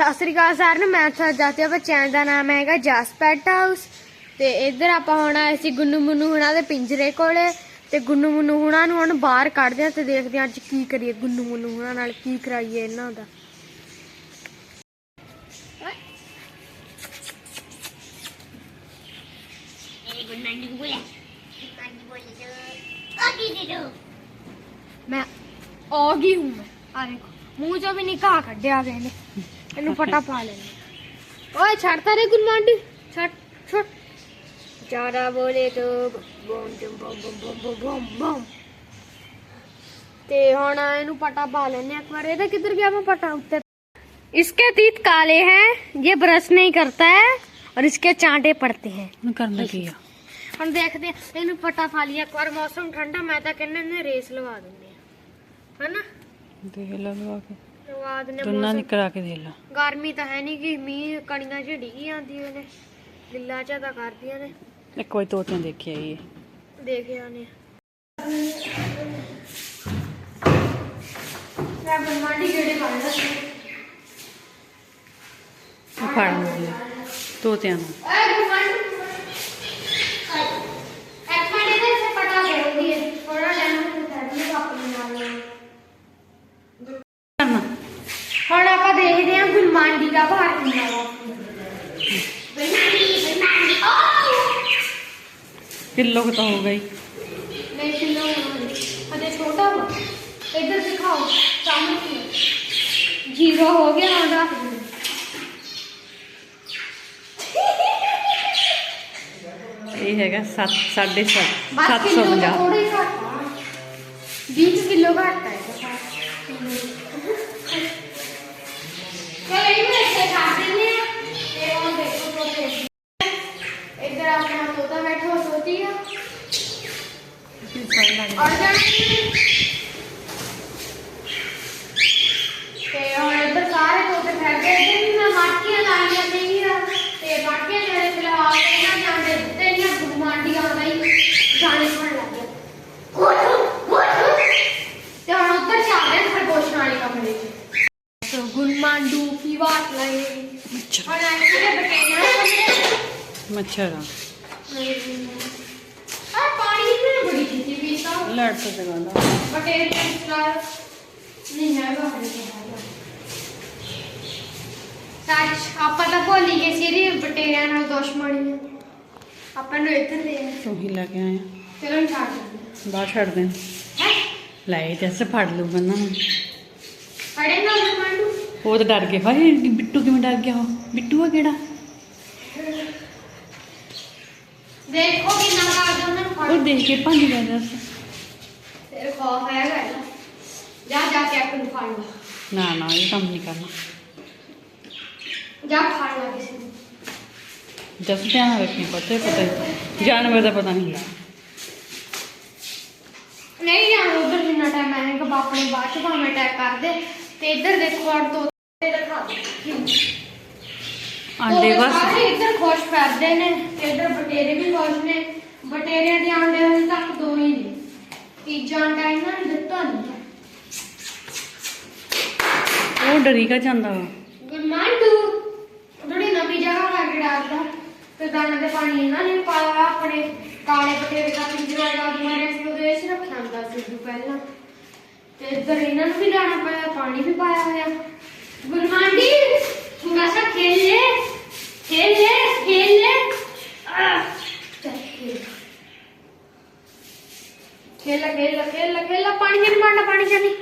ਸਤਿ ਸ੍ਰੀ ਅਕਾਲ ਸਾਰਿਆਂ ਨੂੰ, ਮੈਂ ਤੁਹਾਡਾ ਦਾਤਿਆ ਬੱਚਿਆਂ ਦਾ ਨਾਮ ਹੈਗਾ ਜਸਪੈਟ ਹਾਊਸ। ਤੇ ਇੱਧਰ ਆਪਾਂ ਹੁਣ ਆਏ ਸੀ ਗੁੰਨੂ ਮੁੰਨੂ ਹੁਣਾਂ ਦੇ ਪਿੰਜਰੇ ਕੋਲੇ। ਤੇ ਗੁੰਨੂ ਮੁੰਨੂ ਹੁਣਾਂ ਨੂੰ ਹੁਣ ਬਾਹਰ ਕੱਢਦੇ ਆ ਤੇ ਦੇਖਦੇ ਆ ਅੱਜ ਕੀ ਕਰੀਏ ਗੁੰਨੂ ਮੁੰਨੂ ਹੁਣਾਂ ਨਾਲ, ਕੀ ਕਰਾਈਏ ਇਹਨਾਂ ਦਾ। ਮੈਂ, ਆ ਗਈ ਹੂੰ ਮੈਂ। ਆ ਦੇਖੋ, ਮੂੰਹ ਚੋਂ ਵੀ ਨਿਕਾਹ ਕੱਢਿਆ ਇਹਨੂੰ ਫਟਾ ਪਾ ਲੈਣੇ ਓਏ ਛੱਡਤਾ ਰੇ ਗੁਰਮਾਂਡੀ ਛੱਡ ਛੱਡ ਜ਼ਿਆਦਾ ਬੋਲੇ ਤੋ ਬੋਮ ਬੋਮ ਬੋਮ ਬੋਮ ਬੋਮ ਬੋਮ ਬੋਮ ਤੇ ਹੁਣ ਇਹਨੂੰ ਪਟਾ ਪਾ ਲੈਣੇ ਇੱਕ ਵਾਰ ਇਹਦਾ ਕਿੱਧਰ ਗਿਆ ਮੈਂ ਪਟਾ ਉੱਤੇ इसके तीत काले हैं ये ब्रश नहीं करता है और इसके चांटे पड़ते हैं ਹੁਣ ਕਰਨਾ ਕੀ ਆ ਹੁਣ ਦੇਖਦੇ ਆ ਇਹਨੂੰ ਪਟਾ ਪਾ ਲਿਆ ਇੱਕ ਵਾਰ ਮੌਸਮ ਠੰਡਾ ਮੈਂ ਤਾਂ ਕਹਿੰਦਾ ਇਹਨੇ ਰੇਸ ਲਵਾ ਦਿੰਦੇ ਆ ਲਵਾ ਦਿੰਦੇ ਦੋਨਾਂ ਦੀ ਕਰਾ ਕੇ ਦੇਖ ਲਾ। ਗਰਮੀ ਤਾਂ ਹੈ ਨਹੀਂ ਕਿ ਮੀਂਹ ਕਣੀਆਂ ਚ ਡਿੱਗੀ ਜਾਂਦੀਆਂ ਨੇ ਗਿੱਲਾ ਝਾਦਾ ਕਰਦੀਆਂ ਨੇ। ਇੱਕ ਵਾਰ ਤੋਤਿਆਂ ਦੇਖਿਆ ਇਹ ਦੇਖਿਆ ਨੇ ਮੈਂ ਬੰਮਾਡੀ ਕਿਹੜੇ ਪਾਣਾ ਫੜ ਤੋਤਿਆਂ ਨੂੰ ਐ ਬੰਮਾਡੀ ਇੱਕ ਮਿੰਟ ਇਹਦੇ ਸੇ ਪਟਾ ਕਰੂੰਗੀ ਥੋੜਾ ਲੈਣਾ ਹੁੰਦਾ ਹੈ ਆਪਣੇ ਨਾਲ ਕਰਨਾ ਹੁਣ ਆਪਾਂ ਦੇਖਦੇ ਹਾਂ ਗੁਲਮਾਂਡੀ ਦਾ ਭਾਰ ਕਿੰਨਾ ਵਾ ਕਿਲੋ ਕੁ ਤਾਂ ਹੋ ਗਈ ਨਹੀਂ ਕਿਲੋ ਅਜੇ ਛੋਟਾ ਵਾ ਇੱਧਰ ਦਿਖਾਓ ਸਾਹਮਣੇ ਜ਼ੀਰੋ ਹੋ ਗਿਆ ਹੁਣ ਰੱਖ ਦਿਓ। ਇਹ ਹੈਗਾ 7 7.5 ਬਸ ਕਿਲੋ ਤੋਂ 750 ਥੋੜਾ ਹੀ ਘੱਟ ਆ? 20 ਕਿਲੋ ਘੱਟ ਹੈ ਚਲ ਇਹਨੂੰ ਇੱਥੇ ਛੱਡ ਦਿੰਦੇ ਆ। ਤੇ ਹੁਣ ਦੇਖੋ ਤੋਤੇ ਇੱਧਰ ਆਪਣਾ ਤੋਤਾ ਬੈਠਾ ਹੋ ਸੋਤੀ ਆ ਔਰ ਜਾਣੀ ਤੇ ਹੁਣ ਇੱਧਰ ਸਾਰੇ ਤੋਤੇ ਫਿਰ ਗਏ। ਇੱਧਰ ਵੀ ਮੈਂ ਮਾਟੀਆਂ ਲਾਈਆਂ ਸੀਗੀਆਂ। ਤੇ ਮਾਟੀਆਂ ਜਿਹੜੇ ਫਿਲਹਾਲ ਇਹਨਾਂ ਜਾਂਦੇ ਦਿੱਤੇ ਨਹੀਂ ਗੁਰਮਾਂਡੀ ਆਉਂਦਾ ਹੀ ਗਾਣੇ ਸੁਣਨ ਲੱਗ ਗਿਆ ਤੇ ਹੁਣ ਉੱਧਰ ਚੱਲਦੇ ਆ ਖਰਗੋਸ਼ ਵਾਲੇ ਕਮਰੇ 'ਚ। ਸੋ ਗੁਰਮਾਂਡੂ ਕੀ ਬਾਤ ਲਾਏ। ਮੱਛਰ ਹੁਣ ਐਸੇ ਬਟੇਨਾ ਮੱਛਰ ਆ ਆ ਪਾਣੀ ਕਿੰਨੇ ਬੜੀ ਚੀਜ਼ੀ ਲੜ ਤੇ ਜਗਾਉਂਦਾ ਬਟੇਰ ਦੇ ਸਲਾਰ ਨਹੀਂ ਹੈ ਬਾਹਰ ਦੇ ਸੱਚ ਆਪਾਂ ਤਾਂ ਭੁੱਲ ਹੀ ਗਏ ਸੀ ਬਟੇਰਿਆਂ ਨਾਲ ਦੁਸ਼ਮਣੀ ਆਪਾਂ ਨੂੰ ਇੱਧਰ ਲੈ ਆਏ। ਤੂੰ ਹੀ ਲੈ ਕੇ ਆਇਆ। ਚਲੋ ਛੱਡ ਬਾਹਰ ਛੱਡ ਦੇ। ਲੈ ਤੇ ਐਸੇ ਫੜ ਲੂ ਬੰਨਾ ਫੜੇ ਨਾ ਗੁਰਮਾਂਡੂ ਉਹ ਤਾਂ ਡਰ ਗਿਆ। ਹਾਏ ਬਿੱਟੂ ਕਿਵੇਂ ਡਰ ਗਿਆ ਉਹ? ਬਿੱਟੂ ਆ ਕਿਹੜਾ? ਦੇਖੋ ਕਿੰਨਾ ਕਰਦਾ ਉਹਨਾਂ ਨੂੰ ਫੜ। ਉਹ ਦੇਖ ਕੇ ਭੰਜ ਗਿਆ ਦੱਸ। ਤੇਰੇ ਖੌਫ ਹੈਗਾ ਇਹਦਾ। ਜਾ ਜਾ ਕੇ ਆਪਣ ਫੜ ਲਾ ਨਾ ਨਾ ਇਹ ਕੰਮ ਨਹੀਂ ਕਰਨਾ। ਜਾ ਫੜ ਲਾ ਕਿਸੇ ਨੂੰ। ਜਸ ਧਿਆਨ ਰੱਖੀ ਪਤਾ ਪਤਾ ਹੀ। ਜਾਨਵਰ ਦਾ ਪਤਾ ਨਹੀਂ ਨਹੀਂ ਜਾਣਾ ਉਧਰ ਜਿੰਨਾ ਟਾਈਮ ਆਏਗਾ ਆਪਣੇ ਬਾਅਦ ਚ ਭਾਵੇਂ ਅਟੈਕ ਕਰ ਦੇ ਤੇ ਇੱਧਰ ਦੇਖੋ ਔਰ ਤੋਤੇ ਦਿਖਾ ਦੇ। ਆਂਡੇ ਬਸ। ਸਾਰੇ ਇੱਧਰ ਖੁਸ਼ ਫਿਰਦੇ ਨੇ ਤੇ ਇੱਧਰ ਬਟੇਰੇ ਵੀ ਖੁਸ਼ ਨੇ। ਬਟੇਰਿਆਂ ਦੇ ਆਂਡੇ ਨੇ ਤੀਜਾ ਆਂਡਾ ਇਹਨਾਂ ਨੇ ਦਿੱਤਾ ਨਹੀਂ। ਉਹ ਡਰੀ ਕਾ ਜਾਂਦਾ ਵਾ। ਗੁਰਮਾਂਡੂ ਜਿਹੜੀ ਨਵੀਂ ਜਗ੍ਹਾ ਲਾ ਕੇ ਡਾਲਦਾ ਤੇ ਦਾਣੇ ਦੇ ਪਾਣੀ ਇਹਨਾਂ ਨੇ ਪਾਇਆ ਆਪਣੇ ਕਾਲੇ ਬਟੇਰੇ ਦਾ ਪਿੰਜਰਾ ਦਾ ਮਾਰਿਆ ਸੀ ਉਹਦੇ ਵਿੱਚ ਰੱਖਿਆ ਹੁੰਦਾ ਸੀ ਉਦੋਂ ਪਹਿਲਾਂ। ਤੇ ਇੱਧਰ ਇਹਨਾਂ ਨੂੰ ਵੀ ਦਾਣਾ ਪਾਇਆ ਪਾਣੀ ਵੀ ਪਾਇਆ ਹੋਇਆ। ਗੁਰਮਾਂਡੀ ਥੋੜਾ ਸਾ ਖੇਲ ਲੈ ਖੇਲ ਲੈ ਖੇਲ ਲੈ ਆਹ, ਚੱਲ ਖੇਲ ਖੇਲ ਖੇਲ ਖੇਲ ਖੇਲ ਪਾਣੀ ਨਹੀਂ ਮਾਰਨਾ ਪਾਣੀ ਨਹੀਂ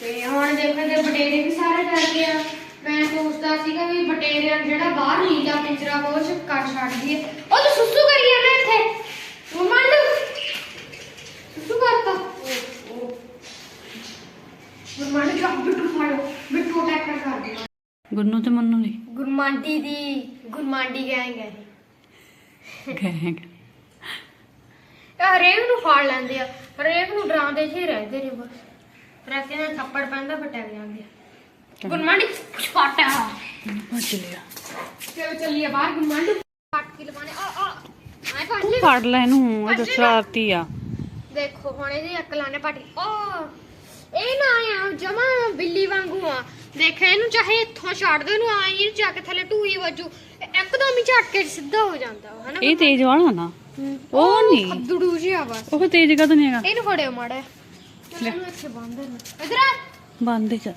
ਤੇ ਹੁਣ ਦੇਖੋ ਤੇ ਬਟੇਰੇ ਵੀ ਸਾਰੇ ਡਰ ਗਏ ਆ। ਮੈਂ ਸੋਚਦਾ ਸੀਗਾ ਵੀ ਬਟੇਰਿਆਂ ਜਿਹੜਾ ਬਾਹਰ ਨੀਲਾ ਪਿੰਜਰਾ ਕੋਸ਼ ਕਰ ਛੱਡਦੀ ਹੈ ਉਹ ਤਾਂ ਸੁਸੂ ਕਰੀ ਜਾਂਦਾ ਇੱਥੇ। ਮੰਡ ਸੁਸੂ ਕਰਤਾ। ਗੁਰਮਾਂਡੀ ਦਾ ਬਿੱਟੂ ਫੜੋ ਬਿੱਟੂ ਅਟੈਕ ਕਰ ਦਿਆ ਗੁੰਨੂ ਤੇ ਮੰਨੂ ਦੀ ਗੁਰਮਾਂਡੀ ਦੀ ਗੁਰਮਾਂਡੀ ਗੈਂਗ ਹੈ। ਗੈਂਗ ਇਹ ਹਰੇਕ ਨੂੰ ਫਾੜ ਲੈਂਦੇ ਆ ਹਰੇਕ ਨੂੰ ਡਰਾਉਂਦੇ ਜੀ ਰਹਿੰਦੇ ਨੇ ਬਸ। ਰੱਖੇ ਨਾਲ ਥੱਪੜ ਪੈਂਦਾ ਫਟਿਆ ਜਾਂਦੇ ਆ। ਗੁਰਮਾਂਡੀ ਫਾਟਾ ਭੱਜ ਲਿਆ। ਚਲੋ ਚੱਲੀਏ ਬਾਹਰ ਗੁਰਮਾਂਡੀ। ਫਟ ਕੇ ਲਵਾਣੇ ਆ ਆ। ਆਏ ਫੜ ਤੂੰ ਲੈ। ਫੜ ਲੈ ਇਹਨੂੰ ਉਹ ਤਾਂ ਸ਼ਰਾਰਤੀ ਆ। ਦੇਖੋ ਹੁਣ ਇਹਦੀ ਅਕਲਾਂ ਨੇ ਪਾਟੀ। ਆ ਇਹ ਨਾ ਆ ਜਮਾ ਬਿੱਲੀ ਵਾਂਗੂ ਆ। ਦੇਖ ਇਹਨੂੰ ਚਾਹੇ ਇੱਥੋਂ ਛੱਡ ਦੇ ਇਹਨੂੰ ਆਈ ਜਾ ਕੇ ਥੱਲੇ ਢੂਈ ਵੱਜੂ। ਇਹ ਇੱਕਦਮ ਹੀ ਝਟਕੇ ਸਿੱਧਾ ਹੋ ਜਾਂਦਾ ਹਨਾ ਇਹ ਤੇਜ਼ ਵਾਲਾ ਨਾ। ਉਹ ਨਹੀਂ। ਖੱਦੜੂ ਜਿਹਾ ਬਸ। ਉਹ ਤੇਜ਼ ਕਦੋਂ ਨਹੀਂ ਹੈਗਾ? ਇਹਨੂੰ ਫੜਿਓ ਮਾੜਾ ਇੱਥੇ ਇਧਰ ਆ। ਬੰਦ ਹੀ ਚੱਲ।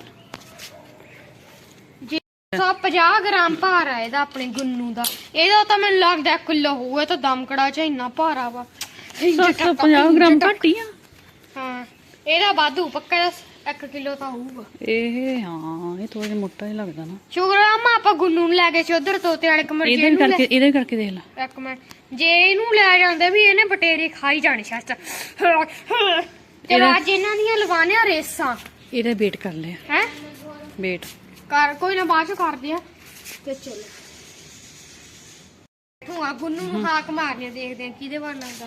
ਜੀ 150 ਗ੍ਰਾਮ ਭਾਰ ਆ ਇਹਦਾ ਆਪਣੇ ਗੁੰਨੂ ਦਾ। ਇਹਦਾ ਤਾਂ ਮੈਨੂੰ ਲੱਗਦਾ ਕਿਲੋ ਹੋਊਗਾ ਤਾਂ ਦਮਕੜਾ ਚ ਇੰਨਾ ਭਾਰਾ ਵਾ। 750 ਗ੍ਰਾਮ ਘੱਟ ਹੀ ਆ। ਹਾਂ ਇਹਦਾ ਵਾਧੂ ਪੱਕਾ 1 ਕਿਲੋ ਤਾਂ ਹੋਊਗਾ। ਇਹ ਹਾਂ ਇਹ ਥੋੜਾ ਜਿਹਾ ਮੋਟਾ ਹੀ ਲੱਗਦਾ ਨਾ। ਸ਼ੁਕਰ ਆ ਮਾ ਆਪਾਂ ਗੁੰਨੂ ਨੂੰ ਲੈ ਗਏ ਸੀ ਉਧਰ ਤੋਤੇ ਵਾਲੇ ਕਮਰੇ ਇਹਦੇ ਵੀ ਕਰਕੇ ਇਹਦੇ ਵੀ ਕਰਕੇ ਦੇਖ ਲੈ। ਇੱਕ ਮਿੰਟ। ਜੇ ਇਹਨੂੰ ਲੈ ਜਾਂਦੇ ਵੀ ਇਹਨੇ ਬਟੇਰੇ ਖਾਈ ਜਾਣੇ ਸ਼ਾਸਤ ਚਲੋ ਅੱਜ ਇਹਨਾਂ ਦੀਆਂ ਲਵਾਣਿਆ ਰੇਸਾਂ। ਇਹਦਾ ਵੇਟ ਕਰ ਲਿਆ। ਹੈ? ਵੇਟ। ਕਰ ਕੋਈ ਨਾ ਬਾਅਦ ਚ ਕਰਦੇ ਆ। ਤੇ ਚਲੋ। ਤੂੰ ਆ ਗੁੰਨੂ ਨੂੰ ਹਾਕ ਮਾਰਨੀ ਦੇਖਦੇ ਆ ਕਿਹਦੇ ਵਾਰ ਲੱਗਦਾ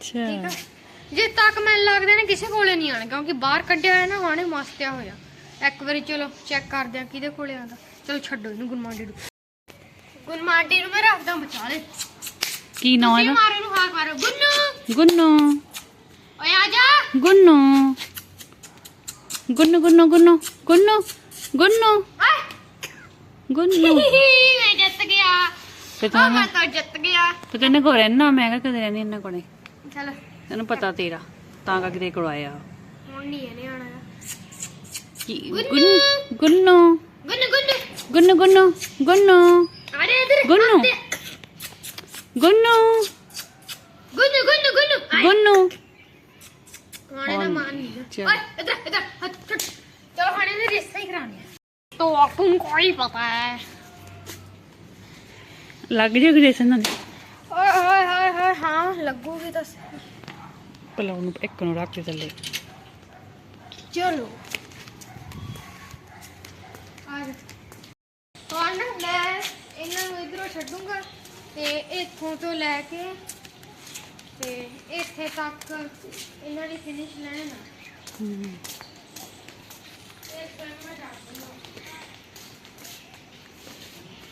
ਠੀਕ ਆ? ਅੱਛਾ ਜੇ ਤੱਕ ਮੈਨੂੰ ਲੱਗਦਾ ਨੇ ਕਿਸੇ ਕੋਲੇ ਨਹੀਂ ਆਣਾ ਕਿਉਂਕਿ ਬਾਹਰ ਕੱਢਿਆ ਹੋਇਆ ਨਾ ਹਾਣੇ ਮਸਤਿਆ ਹੋਇਆ। ਇੱਕ ਵਾਰੀ ਚਲੋ ਚੈੱਕ ਕਰਦੇ ਆ ਕਿਹਦੇ ਕੋਲੇ ਆਂਦਾ ਚਲੋ ਛੱਡੋ ਇਹਨੂੰ ਗੁਨਮਾਂਡੀ ਨੂੰ ਗੁਨਮਾਂਡੀ ਨੂੰ ਮੈਂ ਰੱਖਦਾ ਬਚਾ ਲੈ। ਕੀ ਨਾਂ ਇਹਦਾ? ਮਾਰੋ ਨੂੰ ਹਾਕ ਮਾਰੋ। ਗੁੰਨੂ। ਗੁੰਨੂ। ਓਏ ਆ ਜਾ। ਗੁੰਨੂ। ਗੁੰਨੂ ਗੁੰਨੂ ਗੁੰਨੂ। ਗੁੰਨੂ ਗੁੰਨੂ। ਗੁੰਨੂ। ਮੈਂ ਜਿੱਤ ਗਿਆ। ਤੇ ਆ ਤੂੰ ਮੈਂ ਤਾਂ ਜਿੱਤ ਗਿਆ। ਤੇ ਤੈਨੂੰ ਕੋ ਰਹਿਣਾ? ਮੈਂ ਕਿਹਾ ਕਦੇ ਰਹਿੰਦੀ ਇਹਨਾਂ ਕੋਲੇ। ਚਲ। ਤੈਨੂੰ ਪਤਾ ਤੇਰਾ ਤਾਂ ਕਰਕੇ ਤੇ ਕਰਵਾਇਆ ਹੁਣ ਨਹੀਂ ਇਹਨੇ ਲੱਗ ਜੇ ਗ੍ਰੇਸ਼ਨ ਨਾਲ ਓਏ ਹੋਏ ਹੋਏ ਹੋਏ ਹਾਂ ਲੱਗੂਗੀ ਤਾਂ ਪਲਾਉ ਨੂੰ ਇੱਕ ਨੂੰ ਰੱਖ ਦੇ ਥੱਲੇ। ਚਲੋ। ਆਜ ਹੁਣ ਮੈਂ ਇਹਨਾਂ ਨੂੰ ਇਧਰੋਂ ਛੱਡੂੰਗਾ ਤੇ ਇੱਥੋਂ ਤੋਂ ਲੈ ਕੇ ਤੇ ਇੱਥੇ ਤੱਕ ਇਹਨਾਂ ਦੀ ਫਿਨਿਸ਼ ਲੈਣਾ ਹੂੰ ਇੱਕ ਮੈਂ ਛੱਡ ਦੂੰਗਾ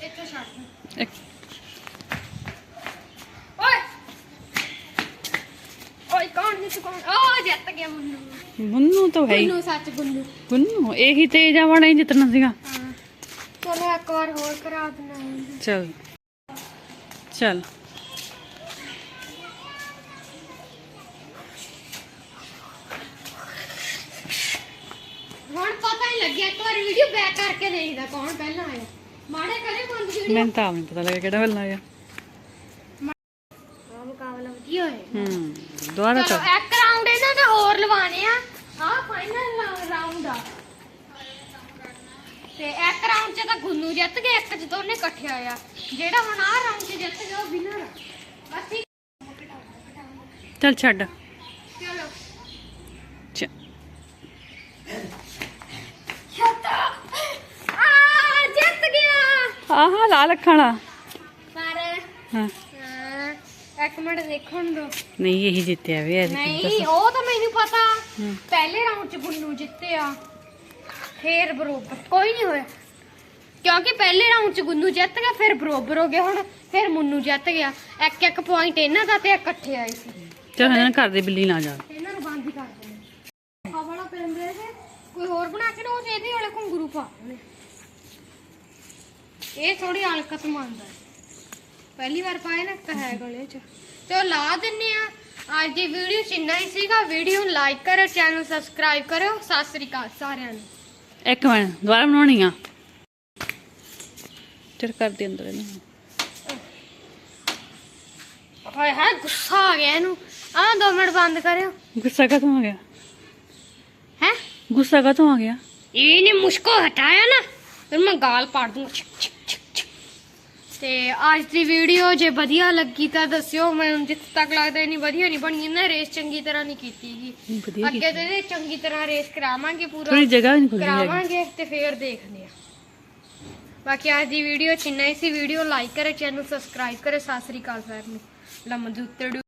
ਇੱਥੇ ਛੱਡ ਇੱਕ ਗਿਆ ਗੁੰਨੂ ਤਾਂ ਹੈ ਗੁੰਨੂ ਸੱਚ ਗੁੰਨੂ। ਗੁੰਨੂ ਇਹੀ ਤੇਜ਼ ਆ ਵਾਲਾ ਹੀ ਜਿੱਤਣਾ ਸੀਗਾ। ਚਲੋ ਇੱਕ ਵਾਰ ਹੋਰ ਕਰਾ ਦਿੰਦਾ ਚਲ। ਚਲ। ਹੁਣ ਪਤਾ ਹੀ ਲੱਗਿਆ ਇੱਕ ਵਾਰ ਵੀਡੀਓ ਬੈਕ ਕਰਕੇ ਦੇਖਦਾ ਕੌਣ ਪਹਿਲਾਂ ਆਇਆ। ਮਾੜੇ ਕਰੇ ਬੰਦ ਵੀਡੀਓ ਮੈਨੂੰ ਤਾਂ ਆਪ ਨਹੀਂ ਪਤਾ ਲੱਗਾ ਕਿਹੜਾ ਵੱਲਾ ਆ ਆ ਮੁਕਾਬਲਾ ਵਧੀਆ ਹੋਇਆ ਹੂੰ ਦੁਬਾਰਾ ਚਲੋ ਇੱਕ ਰਾਉਂਡ ਇਹਨਾਂ ਦਾ ਹੋਰ ਲਵਾਣੇ ਆ। ਆ ਫਾਈਨਲ ਰਾਉਂਡ ਆ। ਤੇ ਇੱਕ ਰਾਉਂਡ 'ਚ ਤਾਂ ਗੁੰਨੂ ਜਿੱਤ ਗਿਆ ਇੱਕ 'ਚ ਦੋਨੇ ਇਕੱਠੇ ਆਇਆ ਜਿਹੜਾ ਹੁਣ ਆ ਰਾਉਂਡ 'ਚ ਜਿੱਤ ਗਿਆ ਉਹ ਵਿਨਰ ਆ। ਬਸ ਠੀਕ ਚਲ ਛੱਡ। ਚਲੋ। ਚ- ਛੱਤਾ। ਆ ਜਿੱਤ ਗਿਆ। ਆਹ ਲਾਲ ਅੱਖਾਂ ਵਾਲਾ। ਪਰ ਹਾਂ, ਇੱਕ ਮਿੰਟ ਦੇਖਣ ਦੋ। ਨਹੀਂ ਇਹੀ ਜਿੱਤਿਆ ਵੇ ਐਤਕੀ ਨਹੀਂ ਉਹ ਤਾਂ ਮੈਨੂੰ ਪਤਾ। ਪਹਿਲੇ ਰਾਉਂਡ 'ਚ ਗੁੰਨੂ ਜਿੱਤਿਆ। ਫੇਰ ਬਰੋਬਰ। ਕੋਈ ਨਹੀਂ ਹੋਇਆ। ਕਿਉਂਕਿ ਪਹਿਲੇ ਰਾਉਂਡ 'ਚ ਗੁੰਨੂ ਜਿੱਤ ਗਿਆ ਫਿਰ ਬਰੋਬਰ ਹੋ ਗਿਆ ਹੁਣ। ਫਿਰ ਮੁੰਨੂ ਜਿੱਤ ਗਿਆ। ਇੱਕ ਇੱਕ ਪੁਆਇੰਟ ਇਹਨਾਂ ਦਾ ਤੇ ਇਕੱਠੇ ਆਏ ਸੀ। ਚਲ ਇਹਨਾਂ ਘਰ ਦੇ ਬਿੱਲੀ ਨਾ ਜਾ ਇਹਨਾਂ ਨੂੰ ਬੰਦ ਹੀ ਕਰ ਦੇਣਾ। ਆ ਵਾਲਾ ਪੈਂਦੇ ਤੇ ਕੋਈ ਹੋਰ ਬਣਾ ਕੇ ਨਾ ਉਹ ਇਹਦੇ ਵਾਲੇ ਘੁੰਗਰੂ ਪਾ ਇਹ ਥੋੜੀ ਹਲਕਤ ਮੰਨਦਾ। ਪਹਿਲੀ ਵਾਰ ਪਾਏ ਨਾ ਤਾਂ ਹੈ ਗਲੇ 'ਚ। ਤੇ ਉਹ ਲਾ ਦਿੰਨੇ ਆ। ਅੱਜ ਦੀ ਵੀਡੀਓ ਚ ਇੰਨਾ ਹੀ ਸੀਗਾ। ਵੀਡੀਓ ਨੂੰ ਲਾਈਕ ਕਰੋ ਚੈਨਲ ਸਬਸਕ੍ਰਾਈਬ ਕਰੋ। ਸਤਿ ਸ੍ਰੀ ਅਕਾਲ ਸਾਰਿਆਂ ਨੂੰ। ਇੱਕ ਮਿੰਟ ਦੁਬਾਰਾ ਬਣਾਉਣੀ ਆ। ਚਲ ਕਰ ਦੇ ਅੰਦਰ ਇਹਨੂੰ। ਹਾਏ ਹਾਏ ਗੁੱਸਾ ਆ ਗਿਆ ਇਹਨੂੰ। ਆ ਦੋ ਮਿੰਟ ਬੰਦ ਕਰਿਓ। ਗੁੱਸਾ ਕਦੋਂ ਆ ਗਿਆ? ਹੈ? ਗੁੱਸਾ ਕਦੋਂ ਆ ਗਿਆ? ਇਹਨੇ ਮੁਸ਼ਕੋ ਹਟਾਇਆ ਨਾ। ਫਿਰ ਮੈਂ ਗਾਲ ਪਾੜ ਦੂੰਗਾ। ਤੇ ਅੱਜ ਦੀ ਵੀਡੀਓ ਜੇ ਵਧੀਆ ਲੱਗੀ ਤਾਂ ਦੱਸਿਓ ਮੈਨੂੰ ਜਿੱਥੇ ਤੱਕ ਲੱਗਦਾ ਨਹੀਂ ਵਧੀਆ ਨਹੀਂ ਬਣੀ ਇਹਨਾਂ ਰੇਸ ਚੰਗੀ ਤਰ੍ਹਾਂ ਨਹੀਂ ਕੀਤੀ ਗੀ ਅੱਗੇ ਤੇ ਚੰਗੀ ਤਰ੍ਹਾਂ ਰੇਸ ਕਰਾਵਾਂਗੇ ਪੂਰਾ। ਥੋੜੀ ਜਗ੍ਹਾ ਨਹੀਂ ਖੁੱਲੀ ਕਰਾਵਾਂਗੇ ਤੇ ਫੇਰ ਦੇਖਦੇ ਆ ਬਾਕੀ ਅੱਜ ਦੀ ਵੀਡੀਓ ਚ ਇੰਨਾ ਹੀ ਸੀ। ਵੀਡੀਓ ਲਾਈਕ ਕਰੇ ਚੈਨਲ ਸਬਸਕ੍ਰਾਈਬ ਕਰੇ। ਸਤਿ ਸ੍ਰੀ ਅਕਾਲ ਸਾਰਿਆਂ ਨੂੰ। ਲੰਮਾ ਜੁੱਤੜੂ